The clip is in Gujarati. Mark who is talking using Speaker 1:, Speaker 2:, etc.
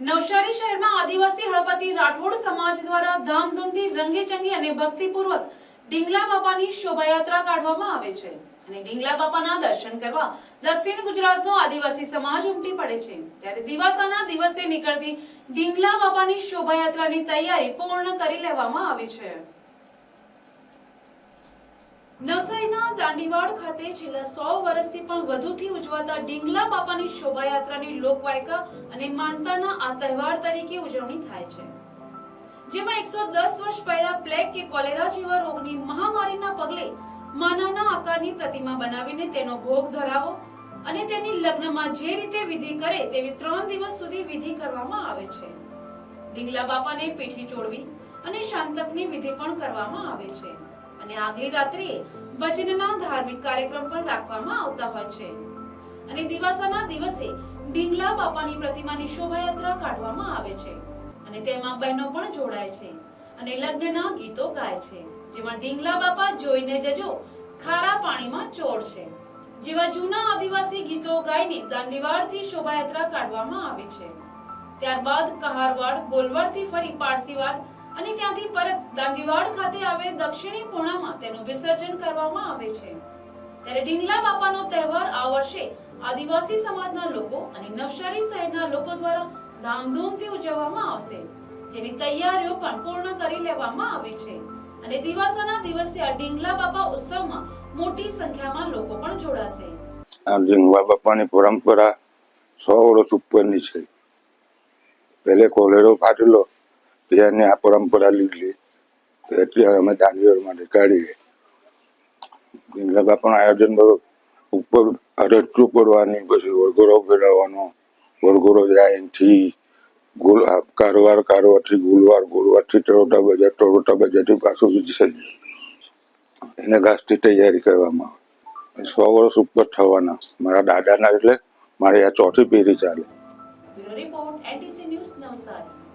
Speaker 1: નવસારી શહેરમાં આદિવાસી હળપતિ રાઠોડ સમાજ દ્વારા ધામધૂમથી રંગેચંગી અને ભક્તિપૂર્વક ડીંગલા બાપાની શોભાયાત્રા કાઢવામાં આવે છે અને ડીંગલા બાપાના દર્શન કરવા દક્ષિણ ગુજરાતનો આદિવાસી સમાજ ઉમટી પડે છે. ત્યારે દિવાસાના દિવસે નીકળતી ડીંગલા બાપાની શોભાયાત્રાની તૈયારી પૂર્ણ કરી લેવામાં આવી છે. નવસારીના દાંડીવાડ ખાતે છેલ્લા સો વર્ષથી પણ વધુથી ઉજવાતા ડીંગલા બાપાની શોભાયાત્રાની લોકવાયકા અને માનતાના આ તહેવાર તરીકે ઉજવણી થાય છે. જેમાં એકસો દસ વર્ષ પહેલા પ્લેગ કે કોલેરા જેવા રોગની મહામારીના પગલે માનવના આકારની પ્રતિમા બનાવીને તેનો ભોગ ધરાવો અને તેની લગ્નમાં જે રીતે વિધિ કરે તેવી ત્રણ દિવસ સુધી વિધિ કરવામાં આવે છે. ડીંગલા બાપાને પીઠી ચોડવી અને શાંતકની વિધિ પણ કરવામાં આવે છે. અને આગલી રાત્રે ભજનના ધાર્મિક કાર્યક્રમ પણ રાખવામાં આવતા હોય છે. અને દિવાસાના દિવસે ઢીંગલા બાપાની પ્રતિમાની શોભાયાત્રા કાઢવામાં આવે છે અને તેમાં બહેનો પણ જોડાય છે અને લગ્નના ગીતો ગાય છે. જેમાં ઢીંગલા બાપા જોઈને જજો ખારા પાણીમાં ચોર છે. જેવા જૂના આદિવાસી ગીતો ગાઈને દાંડીવાડથી શોભાયાત્રા કાઢવામાં આવે છે. ત્યારબાદ કહારવાડ, ગોલવાડથી ફરી પારસીવાડ અને ત્યાંથી પરત દાંડીવાડ ખાતે આવે દક્ષિણી પૂર્ણામાં તેનું વિસર્જન કરવામાં આવે છે. ત્યારે ઢીંગલા બાપાનો તહેવાર આ વર્ષે આદિવાસી સમાજના લોકો અને નવસારી શહેરના લોકો દ્વારા ધામધૂમથી ઉજવવામાં આવશે. જેની તૈયારીઓ પણ પૂર્ણ કરી લેવામાં આવી છે. અને દિવાસાના દિવસે આ ડીંગલા બાપા ઉત્સવમાં મોટી સંખ્યામાં લોકો પણ જોડાશે.
Speaker 2: આ ઢીંગલા બાપાની પરંપરા સો વર્ષ ઉપરની છે. પહેલે કોલેરો ફાટેલો ત્યારની આ પરંપરા લીધી તો એટલે અમે દાંડીવાર માટે કાઢીએ. ડીંગલા પણ આયોજન બધું ઉપર રસ્તું કરવાની, પછી વરઘોડો ફેરવવાનો. વરઘોડો જાય ગોળ આ કારવાર કારવારથી ગોળવાર ગોળવારથી ટરોટા બજાર, ટરોટા બજારથી પાછું વિસર્જન. એને ઘાસની તૈયારી કરવામાં આવે. સો વર્ષ ઉપર થવાના. મારા દાદાના એટલે મારી આ ચોથી પેઢી ચાલે.
Speaker 1: Report, NTC news Navsari.